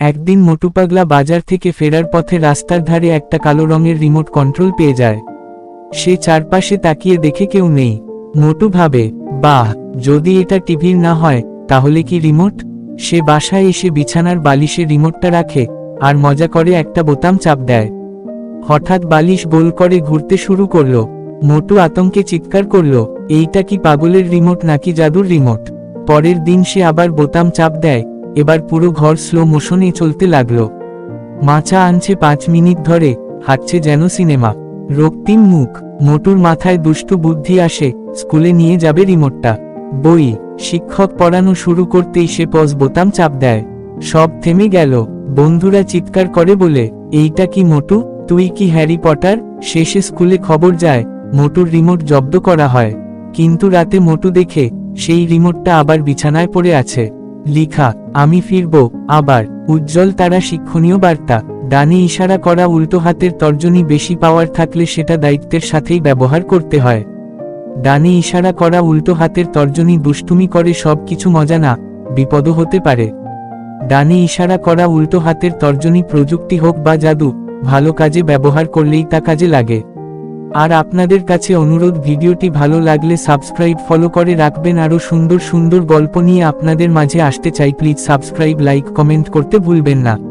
একদিন মোটুপাগলা বাজার থেকে ফেরার পথে রাস্তার ধারে একটা কালো রঙের রিমোট কন্ট্রোল পেয়ে যায়। সে চারপাশে তাকিয়ে দেখে কেউ নেই। মোটু ভাবে, বাহ, যদি এটা টিভির না হয়, তাহলে কি রিমোট? সে বাসায় এসে বিছানার বালিশে রিমোটটা রাখে আর মজা করে একটা বোতাম চাপ দেয়। হঠাৎ বালিশ গোল করে ঘুরতে শুরু করল। মোটু আতঙ্কে চিৎকার করল, এইটা কি পাগলের রিমোট নাকি জাদুর রিমোট? পরের দিন সে আবার বোতাম চাপ দেয় এবার পুরো ঘর স্লো মোশনে চলতে লাগল। মাচা আনছে পাঁচ মিনিট ধরে, হাঁটছে যেন সিনেমা। রক্তিম মুখ, মোটুর মাথায় দুষ্টু বুদ্ধি আসে, স্কুলে নিয়ে যাবে রিমোটটা। বই, শিক্ষক পড়ানো শুরু করতেই সে পজ বোতাম চাপ দেয়। সব থেমে গেল, বন্ধুরা চিৎকার করে বলে, এইটা কি মোটু? তুই কি হ্যারি পটার? শেষে স্কুলে খবর যায়, মোটুর রিমোট জব্দ করা হয়। কিন্তু রাতে মোটু দেখে, সেই রিমোটটা আবার বিছানায় পড়ে আছে। লিখা, আমি ফিরব, আবার, উজ্জ্বল তারা শিক্ষণীয় বার্তা, ডানে ইশারা করা উল্টো হাতের তর্জনী বেশি পাওয়ার থাকলে সেটা দায়িত্বের সাথেই ব্যবহার করতে হয়। ডানে ইশারা করা উল্টো হাতের তর্জনী দুষ্টুমি করে সব কিছু মজা না বিপদও হতে পারে। ডানে ইশারা করা উল্টো হাতের তর্জনী প্রযুক্তি হোক বা জাদু, ভালো কাজে ব্যবহার করলেই তা কাজে লাগে। আর আপনাদের কাছে অনুরোধ, ভিডিওটি ভালো লাগলে সাবস্ক্রাইব ফলো করে রাখবেন। আরও সুন্দর সুন্দর গল্প নিয়ে আপনাদের মাঝে আসতে চাই। প্লিজ সাবস্ক্রাইব লাইক কমেন্ট করতে ভুলবেন না।